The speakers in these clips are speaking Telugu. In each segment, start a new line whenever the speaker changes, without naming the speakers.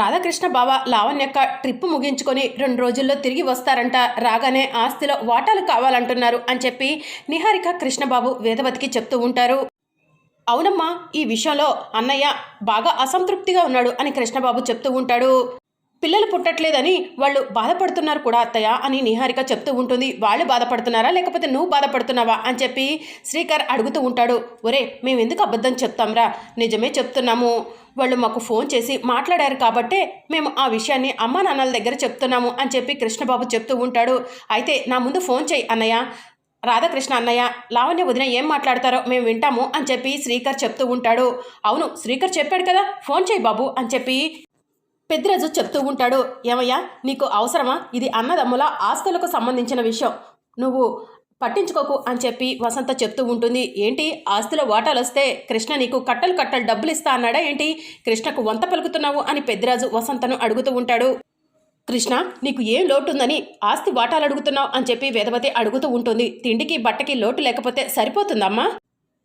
రాధాకృష్ణ బావ లావణ్యక్క ట్రిప్ ముగించుకొని రెండు రోజుల్లో తిరిగి వస్తారంట. రాగానే ఆస్తిలో వాటాలు కావాలంటున్నారు అని చెప్పి నిహారిక కృష్ణబాబు వేదవతికి చెప్తూ ఉంటారు. అవునమ్మా ఈ విషయంలో అన్నయ్య బాగా అసంతృప్తిగా ఉన్నాడు అని కృష్ణబాబు చెప్తూ ఉంటాడు. పిల్లలు పుట్టట్లేదని వాళ్ళు బాధపడుతున్నారు కూడా అత్తయ్య అని నిహారిక చెప్తూ ఉంటుంది. వాళ్ళు బాధపడుతున్నారా? లేకపోతే నువ్వు బాధపడుతున్నావా? అని చెప్పి శ్రీకర్ అడుగుతూ ఉంటాడు. ఒరే మేము ఎందుకు అబద్ధం చెప్తాంరా? నిజమే చెప్తున్నాము. వాళ్ళు మాకు ఫోన్ చేసి మాట్లాడారు కాబట్టే మేము ఆ విషయాన్ని అమ్మా నాన్నల దగ్గర చెప్తున్నాము అని చెప్పి కృష్ణబాబు చెప్తూ ఉంటాడు. అయితే నా ముందు ఫోన్ చేయి అన్నయ్య. రాధాకృష్ణ అన్నయ్య లావణ్య వదిన ఏం మాట్లాడతారో మేము వింటాము అని చెప్పి శ్రీకర్ చెప్తూ ఉంటాడు. అవును శ్రీకర్ చెప్పాడు కదా ఫోన్ చేయి బాబు అని చెప్పి పెద్దిరాజు చెప్తూ ఉంటాడు ఏమయ్యా నీకు అవసరమా? ఇది అన్నదమ్ముల ఆస్తులకు సంబంధించిన విషయం. నువ్వు పట్టించుకోకు అని చెప్పి వసంత చెప్తూ ఉంటుంది. ఏంటి? ఆస్తుల వాటాలు వస్తే కృష్ణ నీకు కట్టలు కట్టలు డబ్బులు ఇస్తా అన్నాడా ఏంటి? కృష్ణకు వంత పలుకుతున్నావు అని పెద్దిరాజు వసంతను అడుగుతూ ఉంటాడు. కృష్ణ నీకు ఏం లోటు ఉందని ఆస్తి వాటాలు అడుగుతున్నావు అని చెప్పి వేదవతి అడుగుతూ ఉంటుంది. తిండికి బట్టకి లోటు లేకపోతే సరిపోతుందమ్మా?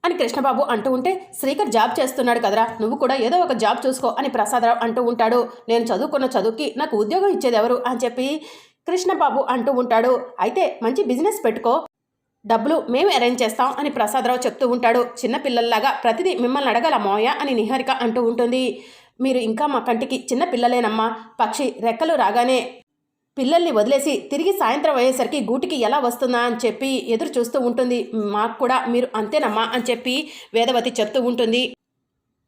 అని కృష్ణబాబు అంటూ ఉంటే శ్రీకర్ జాబ్ చేస్తున్నాడు కదరా నువ్వు కూడా ఏదో ఒక జాబ్ చూసుకో అని ప్రసాదరావు అంటూ ఉంటాడు. నేను చదువుకున్న చదువుకి నాకు ఉద్యోగం ఇచ్చేది ఎవరు అని చెప్పి కృష్ణబాబు అంటూ ఉంటాడు. అయితే మంచి బిజినెస్ పెట్టుకో డబ్బులు మేము అరేంజ్ చేస్తాం అని ప్రసాదరావు చెప్తూ ఉంటాడు. చిన్నపిల్లల్లాగా ప్రతిదీ మిమ్మల్ని అడగల మోయ అని నిహారిక అంటూ ఉంటుంది. మీరు ఇంకా మా కంటికి చిన్న పిల్లలేనమ్మా పక్షి రెక్కలు రాగానే పిల్లల్ని వదిలేసి తిరిగి సాయంత్రం అయ్యేసరికి గూటికి ఎలా వస్తుందా అని చెప్పి ఎదురు చూస్తూ ఉంటుంది. మాకు కూడా మీరు అంతేనమ్మా అని చెప్పి వేదవతి చెప్తూ ఉంటుంది.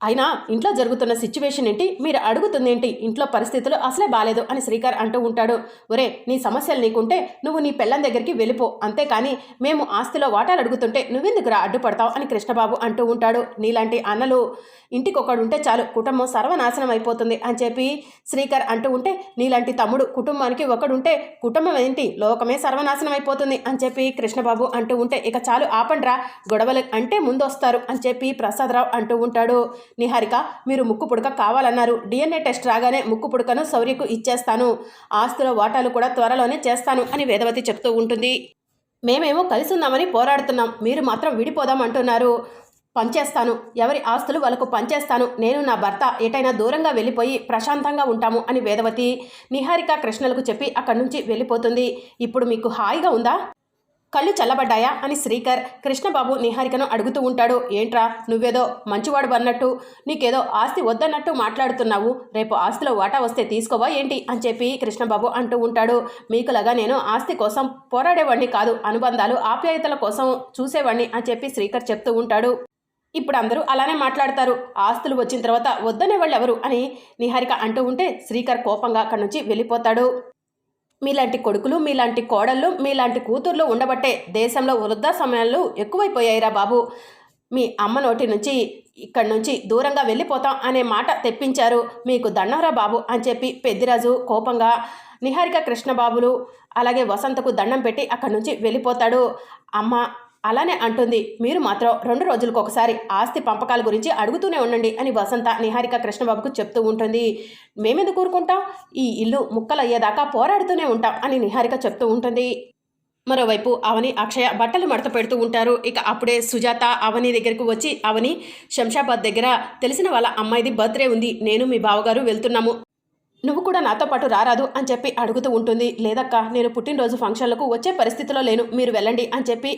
అయినా ఇంట్లో జరుగుతున్న సిచ్యువేషన్ ఏంటి? మీరు అడుగుతుంది ఏంటి? ఇంట్లో పరిస్థితులు అసలే బాలేదు అని శ్రీకర్ అంటూ ఉంటాడు. ఒరే నీ సమస్యలు నీకుంటే నువ్వు నీ పెళ్ళం దగ్గరికి వెళ్ళిపో. అంతేకాని మేము ఆస్తిలో వాటాలు అడుగుతుంటే నువ్వెందుకురా అడ్డుపడతావు అని కృష్ణబాబు అంటూ ఉంటాడు. నీలాంటి అన్నలు ఇంటికొకడు ఉంటే చాలు కుటుంబం సర్వనాశనం అయిపోతుంది అని చెప్పి శ్రీకర్ అంటూ ఉంటే నీలాంటి తమ్ముడు కుటుంబానికి ఒకడుంటే కుటుంబం ఏంటి? లోకమే సర్వనాశనం అయిపోతుంది అని చెప్పి కృష్ణబాబు అంటూ ఉంటే ఇక చాలు ఆపండ్రా గొడవలు అంటే ముందొస్తారు అని చెప్పి ప్రసాదరావు అంటూ ఉంటాడు. నిహారిక మీరు ముక్కు పుడక కావాలన్నారు. డిఎన్ఏ టెస్ట్ రాగానే ముక్కు పుడకను శౌర్యకు ఇచ్చేస్తాను. ఆస్తుల వాటాలు కూడా త్వరలోనే చేస్తాను అని వేదవతి చెప్తూ ఉంటుంది. మేమేమో కలిసి ఉందామని పోరాడుతున్నాం. మీరు మాత్రం విడిపోదాం అంటున్నారు పంచేస్తాను ఎవరి ఆస్తులు వాళ్ళకు పంచేస్తాను నేను నా భర్త ఎటైనా దూరంగా వెళ్ళిపోయి ప్రశాంతంగా ఉంటాము అని వేదవతి నిహారిక కృష్ణలకు చెప్పి అక్కడి నుంచి వెళ్ళిపోతుంది. ఇప్పుడు మీకు హాయిగా ఉందా? కళ్ళు చల్లబడ్డాయా అని శ్రీకర్ కృష్ణబాబు నిహారికను అడుగుతూ ఉంటాడు. ఏంట్రా నువ్వేదో మంచివాడు అన్నట్టు నీకేదో ఆస్తి వద్దన్నట్టు మాట్లాడుతున్నావు. రేపు ఆస్తిలో వాటా వస్తే తీసుకోవా ఏంటి అని చెప్పి కృష్ణబాబు అంటూ ఉంటాడు. మీకులాగా నేను ఆస్తి కోసం పోరాడేవాడిని కాదు అనుబంధాలు ఆప్యాయతల కోసం చూసేవాడిని అని చెప్పి శ్రీకర్ చెప్తూ ఉంటాడు. ఇప్పుడు అందరూ అలానే మాట్లాడతారు. ఆస్తులు వచ్చిన తర్వాత వద్దనే వాళ్ళు ఎవరు అని నిహారిక అంటూ ఉంటే శ్రీకర్ కోపంగా అక్కడి నుంచి వెళ్ళిపోతాడు. మీలాంటి కొడుకులు మీలాంటి కోడళ్ళు మీలాంటి కూతుర్లు ఉండబట్టే దేశంలో వృద్ధా సమయాలు ఎక్కువైపోయాయిరా బాబు. మీ అమ్మ నోటి నుంచి ఇక్కడి నుంచి దూరంగా వెళ్ళిపోతాం అనే మాట తెప్పించారు. మీకు దండంరా బాబు అని చెప్పి పెద్దిరాజు కోపంగా నిహారిక కృష్ణబాబులు అలాగే వసంతకు దండం పెట్టి అక్కడి నుంచి వెళ్ళిపోతాడు. అమ్మ అలానే అంటుంది మీరు మాత్రం రెండు రోజులకు ఒకసారి ఆస్తి పంపకాల గురించి అడుగుతూనే ఉండండి అని వసంత నిహారిక కృష్ణబాబుకు చెప్తూ ఉంటుంది. మేమెందుకు కూరుకుంటాం ఈ ఇల్లు ముక్కలయ్యేదాకా పోరాడుతూనే ఉంటాం అని నిహారిక చెప్తూ ఉంటుంది. మరోవైపు అవని అక్షయ బట్టలు మడత పెడుతూ ఉంటారు. ఇక అప్పుడే సుజాత అవని దగ్గరకు వచ్చి అవని శంషాబాద్ దగ్గర తెలిసిన వాళ్ళ అమ్మాయిది బర్త్డే ఉంది. నేను మీ బావగారు వెళ్తున్నాము. నువ్వు కూడా నాతో పాటు రారాదు అని చెప్పి అడుగుతూ ఉంటుంది. లేదక్క నేను పుట్టినరోజు ఫంక్షన్లకు వచ్చే పరిస్థితిలో లేను. మీరు వెళ్ళండి అని చెప్పి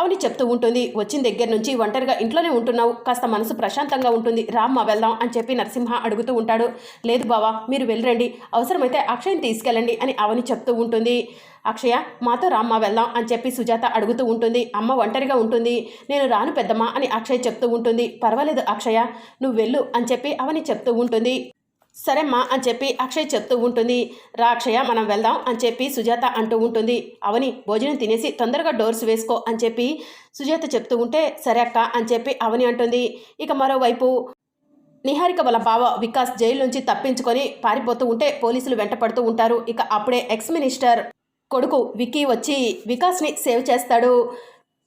అవని చెప్తూ ఉంటుంది. వచ్చిన దగ్గర నుంచి ఒంటరిగా ఇంట్లోనే ఉంటున్నావు. కాస్త మనసు ప్రశాంతంగా ఉంటుంది. రామ్మా వెళ్దాం అని చెప్పి నరసింహ అడుగుతూ ఉంటాడు. లేదు బావా మీరు వెళ్ళరండి. అవసరమైతే అక్షయ్ని తీసుకెళ్ళండి అని అవని చెప్తూ ఉంటుంది. అక్షయ మాతో రామ్మ వెళ్దాం అని చెప్పి సుజాత అడుగుతూ ఉంటుంది. అమ్మ ఒంటరిగా ఉంటుంది. నేను రాను పెద్దమ్మ అని అక్షయ్ చెప్తూ ఉంటుంది. పర్వాలేదు అక్షయ నువ్వు వెళ్ళు అని చెప్పి అవని చెప్తూ ఉంటుంది. సరేమ్మా అని చెప్పి అక్షయ్ చెప్తూ ఉంటుంది. రా అక్షయ మనం వెళ్దాం అని చెప్పి సుజాత అంటూ ఉంటుంది. అవని భోజనం తినేసి తొందరగా డోర్స్ వేసుకో అని చెప్పి సుజాత చెప్తూ ఉంటే సరే అక్క అని చెప్పి అవని అంటుంది. ఇక మరోవైపు నిహారిక వాళ్ళ బావ వికాస్ జైలు నుంచి తప్పించుకొని పారిపోతూ ఉంటే పోలీసులు వెంటపడుతూ ఉంటారు. ఇక అప్పుడే ఎక్స్ మినిస్టర్ కొడుకు విక్కీ వచ్చి వికాస్ని సేవ్ చేస్తాడు.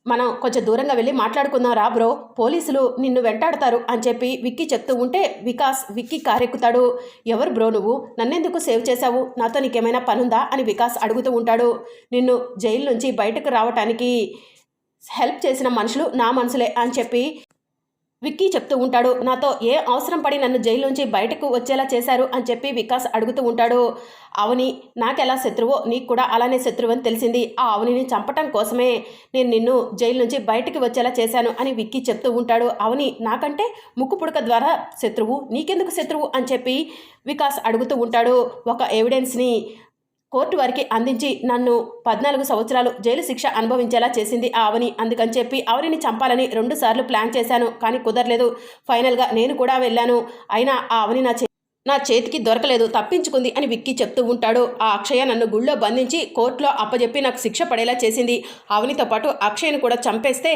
మనం కొంచెం దూరంగా వెళ్ళి మాట్లాడుకుందాం రా బ్రో. పోలీసులు నిన్ను వెంటాడతారు అని చెప్పి విక్కీ చెప్తూ ఉంటే వికాస్ విక్కీ కారెక్కుతాడు. ఎవరు బ్రో నువ్వు? నన్నెందుకు సేవ్ చేశావు? నాతో నీకేమైనా పనుందా? అని వికాస్ అడుగుతూ ఉంటాడు. నిన్ను జైలు నుంచి బయటకు రావటానికి హెల్ప్ చేసిన మనుషులు నా మనుషులే అని చెప్పి విక్కీ చెప్తూ ఉంటాడు నాతో ఏ అవసరం పడి నన్ను జైలు నుంచి బయటకు వచ్చేలా చేశారు? అని చెప్పి వికాస్ అడుగుతూ ఉంటాడు. అవని నాకెలా శత్రువో? నీకు కూడా అలానే శత్రువు అని తెలిసింది. ఆ అవనిని చంపటం కోసమే నేను నిన్ను జైలు నుంచి బయటకు వచ్చేలా చేశాను అని విక్కీ చెప్తూ ఉంటాడు. అవని నాకంటే ముక్కు పుడక ద్వారా శత్రువు నీకెందుకు శత్రువు? అని చెప్పి వికాస్ అడుగుతూ ఉంటాడు. ఒక ఎవిడెన్స్ని కోర్టు వారికి అందించి నన్ను పద్నాలుగు సంవత్సరాలు జైలు శిక్ష అనుభవించేలా చేసింది ఆ అవని. అందుకని చెప్పి అవనిని చంపాలని రెండు సార్లు ప్లాన్ చేశాను కానీ కుదరలేదు. ఫైనల్గా నేను కూడా వెళ్ళాను. అయినా ఆ అవని నా చే నా చేతికి దొరకలేదు. తప్పించుకుంది అని విక్కీ చెప్తూ ఉంటాడు. ఆ అక్షయ నన్ను గుళ్ళో బంధించి కోర్టులో అప్పజెప్పి నాకు శిక్ష పడేలా చేసింది. అవనితో పాటు అక్షయ్ను కూడా చంపేస్తే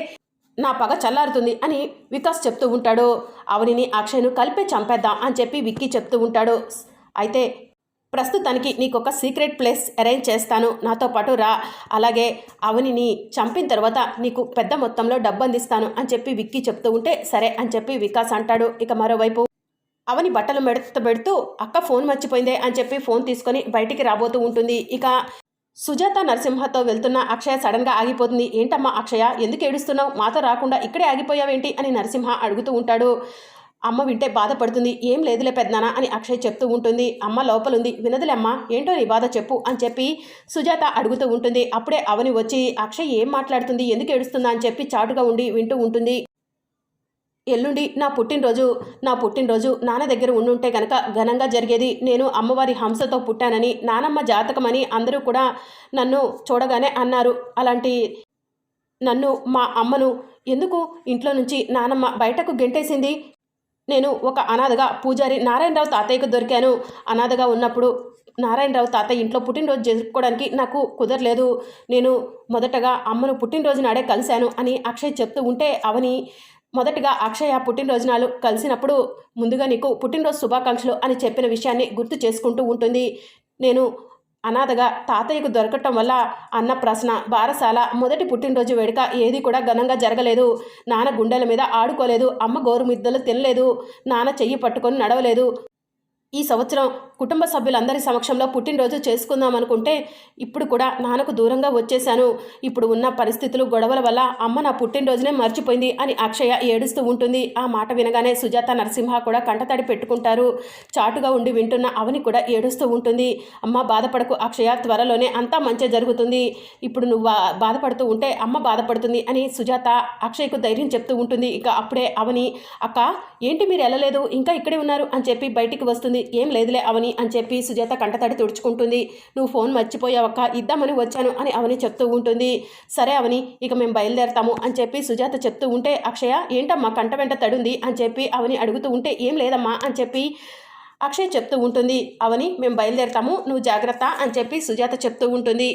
నా పగ చల్లారుతుంది అని వికాస్ చెప్తూ ఉంటాడు. అవనిని అక్షయ్ను కలిపే చంపేద్దాం అని చెప్పి విక్కీ చెప్తూ ఉంటాడు. అయితే ప్రస్తుతానికి నీకు ఒక సీక్రెట్ ప్లేస్ అరేంజ్ చేస్తాను. నాతో పాటు రా. అలాగే అవనిని చంపిన తర్వాత నీకు పెద్ద మొత్తంలో డబ్బు అందిస్తాను అని చెప్పి విక్కీ చెప్తూ ఉంటే సరే అని చెప్పి వికాస్ అంటాడు. ఇక మరోవైపు అవని బట్టలు మెడత పెడుతూ అక్క ఫోన్ మర్చిపోయిందే అని చెప్పి ఫోన్ తీసుకొని బయటికి రాబోతూ ఉంటుంది. ఇక సుజాత నరసింహతో వెళ్తున్న అక్షయ సడన్గా ఆగిపోతుంది. ఏంటమ్మా అక్షయ? ఎందుకు ఏడుస్తున్నావు? మాతో రాకుండా ఇక్కడే ఆగిపోయావేంటి? అని నరసింహ అడుగుతూ ఉంటాడు. అమ్మ వింటే బాధపడుతుంది. ఏం లేదులే పెద్దనా అని అక్షయ్ చెప్తూ ఉంటుంది. అమ్మ లోపలుంది. వినదులేమ్మ ఏంటో నీ బాధ చెప్పు అని చెప్పి సుజాత అడుగుతూ ఉంటుంది. అప్పుడే అవని వచ్చి అక్షయ్ ఏం మాట్లాడుతుంది? ఎందుకు ఏడుస్తుందా అని చెప్పి చాటుగా ఉండి వింటూ ఉంటుంది. ఎల్లుండి నా పుట్టినరోజు నా పుట్టినరోజు. నాన్న దగ్గర ఉండుంటే గనక ఘనంగా జరిగేది నేను అమ్మవారి హంసతో పుట్టానని నానమ్మ జాతకమని అందరూ కూడా నన్ను చూడగానే అన్నారు. అలాంటి నన్ను మా అమ్మను ఎందుకు ఇంట్లో నుంచి నానమ్మ బయటకు గెంటేసింది? నేను ఒక అనాథగా పూజారి నారాయణరావు తాతయ్యకు దొరికాను. అనాథగా ఉన్నప్పుడు నారాయణరావు తాతయ్య ఇంట్లో పుట్టినరోజు జరుపుకోవడానికి నాకు కుదరలేదు. నేను మొదటగా అమ్మను పుట్టినరోజు నాడే కలిశాను అని అక్షయ్ చెప్తూ ఉంటే అవని మొదటగా అక్షయ పుట్టినరోజు నాలు కలిసినప్పుడు ముందుగా నీకు పుట్టినరోజు శుభాకాంక్షలు అని చెప్పిన విషయాన్ని గుర్తు చేసుకుంటూ ఉంటుంది. నేను అనాథగా తాతయ్యకు దొరకటం వల్ల అన్న ప్రశ్న. బారసాల మొదటి పుట్టినరోజు వేడుక ఏది కూడా ఘనంగా జరగలేదు. నాన్న గుండెల మీద ఆడుకోలేదు. అమ్మ గోరుమిద్దలు తినలేదు. నాన్న చెయ్యి పట్టుకొని నడవలేదు. ఈ సంవత్సరం కుటుంబ సభ్యులందరి సమక్షంలో పుట్టినరోజు చేసుకుందాం అనుకుంటే ఇప్పుడు కూడా నాన్నకు దూరంగా వచ్చేశాను. ఇప్పుడు ఉన్న పరిస్థితులు గొడవల వల్ల అమ్మ నా పుట్టినరోజునే మర్చిపోయింది అని అక్షయ ఏడుస్తూ ఉంటుంది. ఆ మాట వినగానే సుజాత నరసింహ కూడా కంటతడి పెట్టుకుంటారు. చాటుగా ఉండి వింటున్న అవని కూడా ఏడుస్తూ ఉంటుంది. అమ్మ బాధపడకు అక్షయ త్వరలోనే అంతా మంచి జరుగుతుంది. ఇప్పుడు నువ్వు బా- బాధపడుతూ ఉంటే అమ్మ బాధపడుతుంది అని సుజాత అక్షయ్కు ధైర్యం చెప్తూ ఉంటుంది. ఇక అప్పుడే అవని అక్క ఏంటి మీరు వెళ్ళలేదు ఇంకా ఇక్కడే ఉన్నారు? అని చెప్పి బయటికి వస్తుంది. ఏం లేదులే అవని అని చెప్పి సుజాత కంటతడి తుడుచుకుంటుంది. నువ్వు ఫోన్ మర్చిపోయావక్క ఇద్దామని వచ్చాను అని అవని చెప్తూ ఉంటుంది. సరే అవని ఇక మేము బయలుదేరతాము అని చెప్పి సుజాత చెప్తూ ఉంటే అక్షయ ఏంటమ్మా కంట వెంట తడుంది? అని చెప్పి అవని అడుగుతూ ఉంటే ఏం లేదమ్మా అని చెప్పి అక్షయ్ చెప్తూ ఉంటుంది. అవని మేము బయలుదేరతాము నువ్వు జాగ్రత్త అని చెప్పి సుజాత చెప్తూ ఉంటుంది.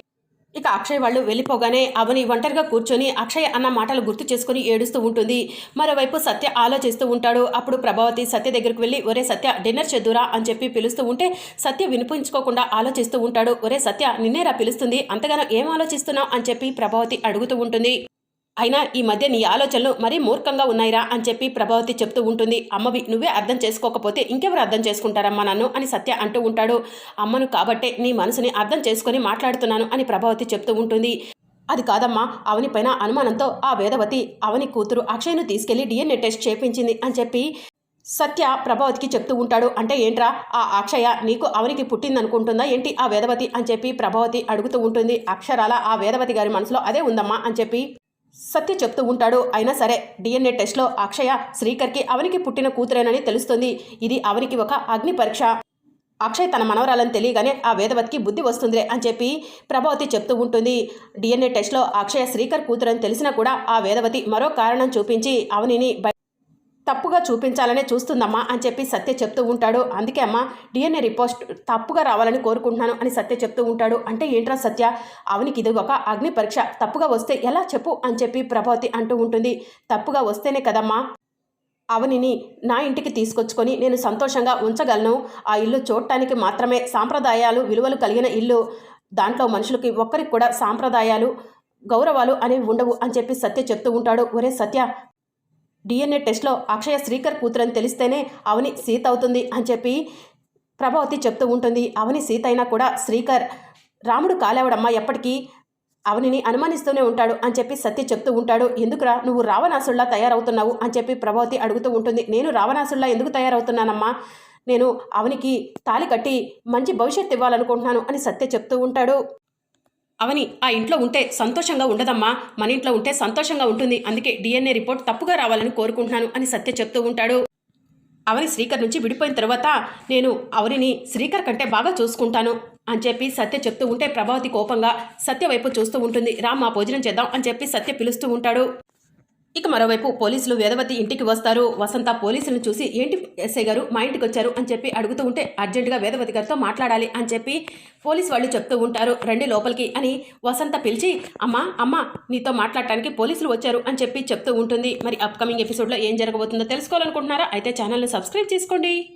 ఇక అక్షయ్ వాళ్ళు వెళ్ళిపోగానే అవని ఒంటరిగా కూర్చొని అక్షయ్ అన్న మాటలు గుర్తు చేసుకుని ఏడుస్తూ ఉంటుంది. మరోవైపు సత్య ఆలోచిస్తూ ఉంటాడు. అప్పుడు ప్రభావతి సత్య దగ్గరికి వెళ్ళి ఒరే సత్య డిన్నర్ చేద్దురా అని చెప్పి పిలుస్తూ ఉంటే సత్య వినిపించుకోకుండా ఆలోచిస్తూ ఉంటాడు. ఒరే సత్య నిన్నేరా పిలుస్తుంది? అంతగానో ఏం ఆలోచిస్తున్నావు? అని చెప్పి ప్రభావతి అడుగుతూ ఉంటుంది. అయినా ఈ మధ్య నీ ఆలోచనలు మరీ మూర్ఖంగా ఉన్నాయిరా అని చెప్పి ప్రభావతి చెప్తూ ఉంటుంది. అమ్మవి నువ్వే అర్థం చేసుకోకపోతే ఇంకెవరు అర్థం చేసుకుంటారమ్మా నన్ను? అని సత్య అంటూ ఉంటాడు. అమ్మను కాబట్టే నీ మనసుని అర్థం చేసుకొని మాట్లాడుతున్నాను అని ప్రభావతి చెప్తూ ఉంటుంది. అది కాదమ్మా అవనిపైన అనుమానంతో ఆ వేదవతి అవని కూతురు అక్షయ్ను తీసుకెళ్ళి డిఎన్ఏ టెస్ట్ చేపించింది అని చెప్పి సత్య ప్రభావతికి చెప్తూ ఉంటాడు. అంటే ఏంట్రా ఆ అక్షయ నీకు అవనికి పుట్టిందనుకుంటుందా ఏంటి ఆ వేదవతి? అని చెప్పి ప్రభావతి అడుగుతూ ఉంటుంది. అక్షరాల ఆ వేదవతి గారి మనసులో అదే ఉందమ్మా అని చెప్పి సత్య చెప్తూ ఉంటాడు. అయినా సరే డిఎన్ఏ టెస్ట్లో అక్షయ శ్రీకర్కి అవనికి పుట్టిన కూతురేనని తెలుస్తుంది. ఇది అవనికి ఒక అగ్ని పరీక్ష. అక్షయ్ తన మనవరాలని తెలియగానే ఆ వేదవతికి బుద్ధి వస్తుందిలే అని చెప్పి ప్రభావతి చెప్తూ ఉంటుంది. డిఎన్ఏ టెస్ట్లో అక్షయ శ్రీకర్ కూతురని తెలిసినా కూడా ఆ వేదవతి మరో కారణం చూపించి అవనిని తప్పుగా చూపించాలనే చూస్తుందమ్మా అని చెప్పి సత్య చెప్తూ ఉంటాడు. అందుకే అమ్మా డిఎన్ఏ రిపోర్ట్ తప్పుగా రావాలని కోరుకుంటున్నాను అని సత్య చెప్తూ ఉంటాడు. అంటే ఏంట్రా సత్య? అవనికి ఇది ఒక అగ్ని పరీక్ష. తప్పుగా వస్తే ఎలా చెప్పు అని చెప్పి ప్రభావతి అంటూ ఉంటుంది. తప్పుగా వస్తేనే కదమ్మా. అవనిని నా ఇంటికి తీసుకొచ్చుకొని నేను సంతోషంగా ఉంచగలను. ఆ ఇల్లు చూడటానికి మాత్రమే సాంప్రదాయాలు విలువలు కలిగిన ఇల్లు. దాంట్లో మనుషులకి ఒక్కరికి కూడా సాంప్రదాయాలు గౌరవాలు అనేవి ఉండవు అని చెప్పి సత్య చెప్తూ ఉంటాడు. ఒరే సత్య డిఎన్ఏ టెస్ట్లో అక్షయ శ్రీకర్ కూతురని తెలిస్తేనే అవని సీత అవుతుంది అని చెప్పి ప్రభావతి చెప్తూ ఉంటుంది. అవని సీత అయినా కూడా శ్రీకర్ రాముడు కాలేవడమ్మా ఎప్పటికీ అవనిని అనుమానిస్తూనే ఉంటాడు అని చెప్పి సత్య చెప్తూ ఉంటాడు. ఎందుకురా? నువ్వు రావణాసుల్లా తయారవుతున్నావు అని చెప్పి ప్రభావతి అడుగుతూ ఉంటుంది. నేను రావణాసుల్లా ఎందుకు తయారవుతున్నానమ్మా? నేను అవనికి తాలి కట్టి మంచి భవిష్యత్తు ఇవ్వాలనుకుంటున్నాను అని సత్య చెప్తూ ఉంటాడు. అవని ఆ ఇంట్లో ఉంటే సంతోషంగా ఉండదమ్మా మన ఇంట్లో ఉంటే సంతోషంగా ఉంటుంది అందుకే డిఎన్ఏ రిపోర్ట్ తప్పుగా రావాలని కోరుకుంటున్నాను అని సత్య చెప్తూ ఉంటాడు. అవని శ్రీకర్ నుంచి విడిపోయిన తర్వాత నేను అవనిని శ్రీకర్ కంటే బాగా చూసుకుంటాను అని చెప్పి సత్య చెప్తూ ఉంటే ప్రభావతి కోపంగా సత్య వైపు చూస్తూ ఉంటుంది రామ్ మా భోజనం చేద్దాం అని చెప్పి సత్య పిలుస్తూ ఉంటాడు. ఇక మరోవైపు పోలీసులు వేదవతి ఇంటికి వస్తారు. వసంత పోలీసులను చూసి ఏంటి ఎస్ఐ గారు? మా ఇంటికి వచ్చారు అని చెప్పి అడుగుతూ ఉంటే అర్జెంటుగా వేదవతి గారితో మాట్లాడాలి అని చెప్పి పోలీస్ వాళ్ళు చెప్తూ ఉంటారు. రండి లోపలికి అని వసంత పిలిచి అమ్మా అమ్మ నీతో మాట్లాడటానికి పోలీసులు వచ్చారు అని చెప్పి చెప్తూ ఉంటుంది. మరి అప్కమింగ్ ఎపిసోడ్లో ఏం జరగబోతుందో తెలుసుకోవాలనుకుంటున్నారా? అయితే ఛానల్ని సబ్స్క్రైబ్ చేసుకోండి.